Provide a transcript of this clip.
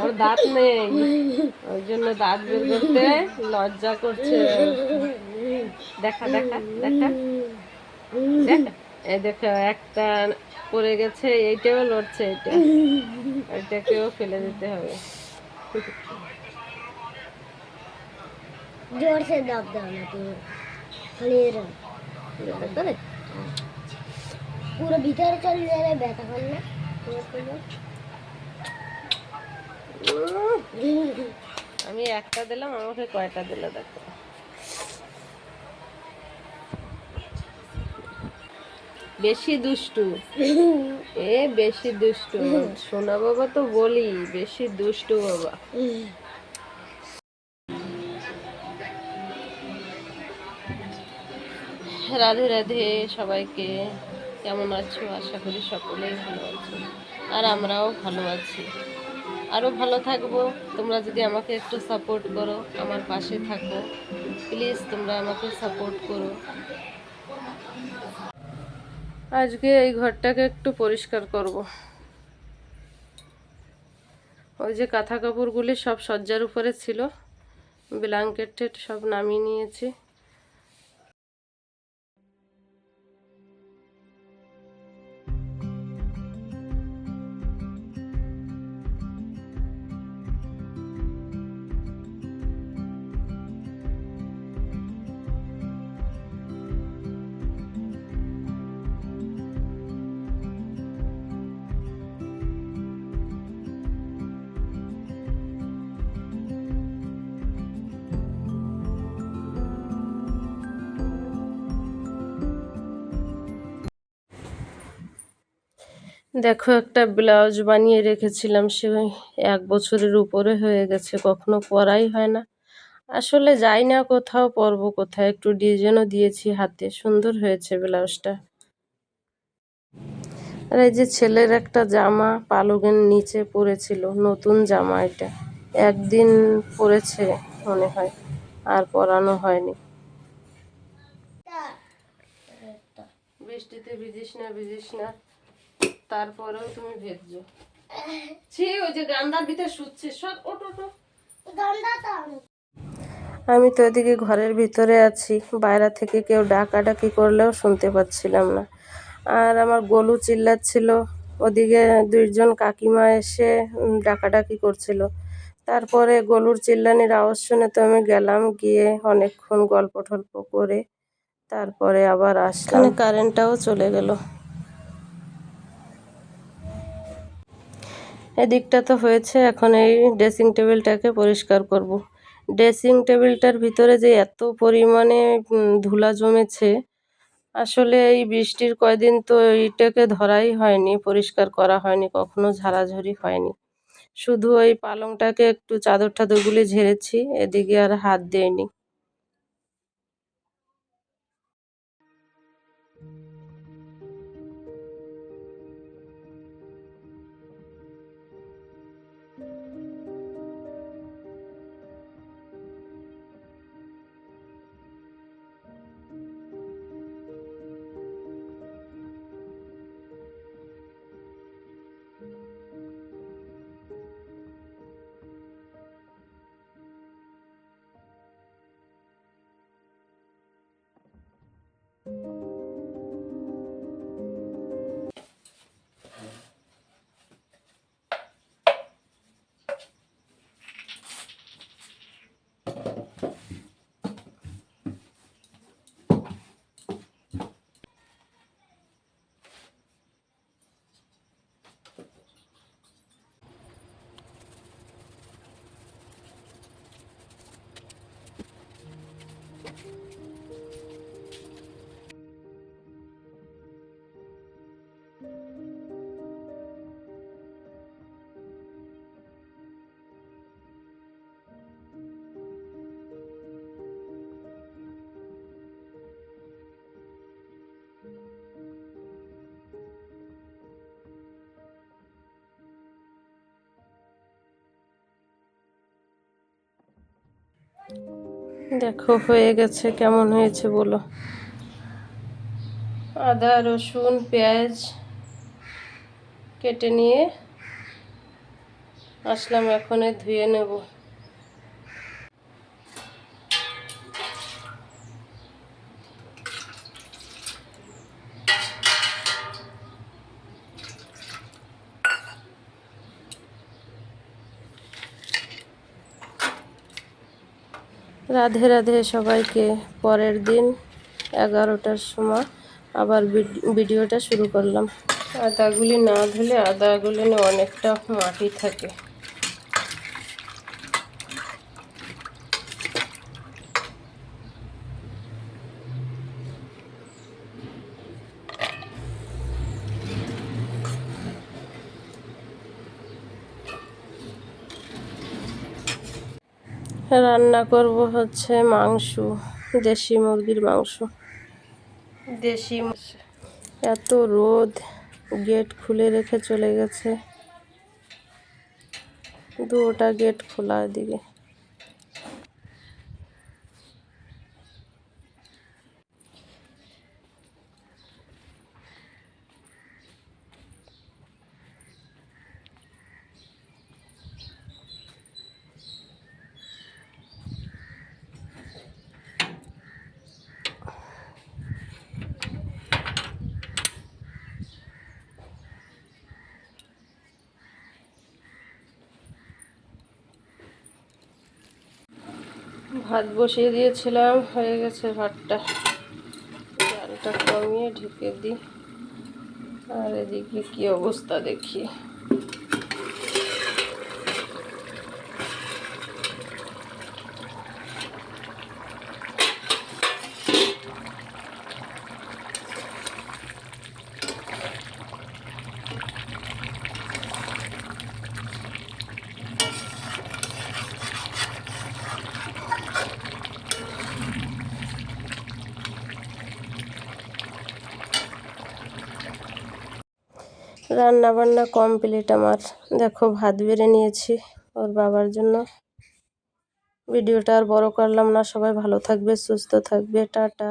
ওর দাঁত নেই। ওই জন্য দাঁত বের করতে লজ্জা করছে। দেখা দেখা দেখা। এই দেখো একটা পড়ে গেছে এইটাও লড়ছে এটা এটাকেও ফেলে দিতে হবে। জোরসে দাব দাও না তুমি। খালি পুরো ভিতরে চলে যাবে ব্যথা কর না? আমি একটা দিলাম, আমাকে কয়টা দিল দেখো। বেশি দুষ্টু। এ, বেশি দুষ্টু। সোনা বাবা তো বলি, বেশি দুষ্টু বাবা। রাধে রাধে সবাইকে। কেমন আছো? আশা করি সকলেই ভালো আছো। আর আমরাও ভালো আছি। আরও ভালো থাকব। তোমরা যদি আমাকে একটু সাপোর্ট করো, আমার পাশে থাকো। প্লিজ তোমরা আমাকে সাপোর্ট করো। আজকে এই ঘরটাকে একটু পরিষ্কার করব। ওই যে কাঁথা কাপড়গুলি সব সজ্জার উপরে ছিল। ব্ল্যাঙ্কেট সব নামিয়ে নিয়েছি। দেখো, একটা ব্লাউজ বানিয়ে রেখেছিলাম, সে এক বছরের উপরে হয়ে গেছে, কখনো পরাই হয় না। আসলে যাই না কোথাও, পরব কোথায়, একটু ডিজাইনও দিয়েছি হাতে, সুন্দর হয়েছে ব্লাউজটা। আর এই যে ছেলের একটা জামা পালকের নিচে পরেছিল নতুন জামা এটা। একদিন পরেছে মনে হয়, আর পরানো হয়নি। বৃষ্টিতে ভিজিস না ভিজিস না। তারপরেও তুমি ভেজছো। ছি ওই যে গান্দার ভিতরে শুচ্ছে সব ওটো ওটো গন্ধা তো আমি। তো এদিকে ঘরের ভিতরে আছি বাইরে থেকে কেউ ডাকাডাকি করলেও শুনতে পাচ্ছিলাম না। আর আমার গলু চিল্লাচ্ছিল ওদিকে দুইজন কাকিমা এসে ডাকাডাকি করছিল। তারপরে গলুর চিল্লানির আওয়াজ শুনে তো আমি গেলাম গিয়ে অনেকক্ষণ গল্প টল্প করে তারপরে আবার আসলাম। কারেন্টটাও চলে গেল। এদিকটা তো হয়েছে, এখন এই ড্রেসিং টেবিলটাকে পরিষ্কার করব। ড্রেসিং টেবিলটার ভিতরে যে এত পরিমাণে ধুলা জমেছে, আসলে এই বৃষ্টির কয়দিন তো এইটাকে ধরাই হয়নি, পরিষ্কার করা হয়নি, কখনো ঝাড়াঝড়ি হয়নি শুধু ওই পালংটাকে একটু চাদর টাদরগুলি ঝেড়েছি, এদিকে আর হাত দেয়নি দেখো, হয়ে গেছে। কেমন হয়েছে বলো? আদা, রসুন, পেঁয়াজ কেটে নিয়ে আসলাম এখনই ধুয়ে নেব। রাধে রাধে সবাইকে। পরের দিন এগারোটার সময় আবার ভিড- ভিডিওটা শুরু করলাম। আদাগুলি না ধুলে, আদাগুলি অনেকটা মাটি থাকে। রান্না করব হচ্ছে মাংস দেশি মুরগির মাংস দেশি। এত রোদ গেট খুলে রেখে চলে গেছে দুটা গেট খোলা এদিকে ভাত বসিয়ে দিয়েছিলাম, হয়ে গেছে ভাতটা। ডালটা কমিয়ে ঢেকে দিই। আর এদিকে কী অবস্থা দেখি। রান্না বান্না কমপ্লিট আমার। দেখো, ভাত বেড়ে নিয়েছি ওর বাবার জন্য। ভিডিওটা আর বড় করলাম না। সবাই ভালো থাকবে, সুস্থ থাকবে। টাটা।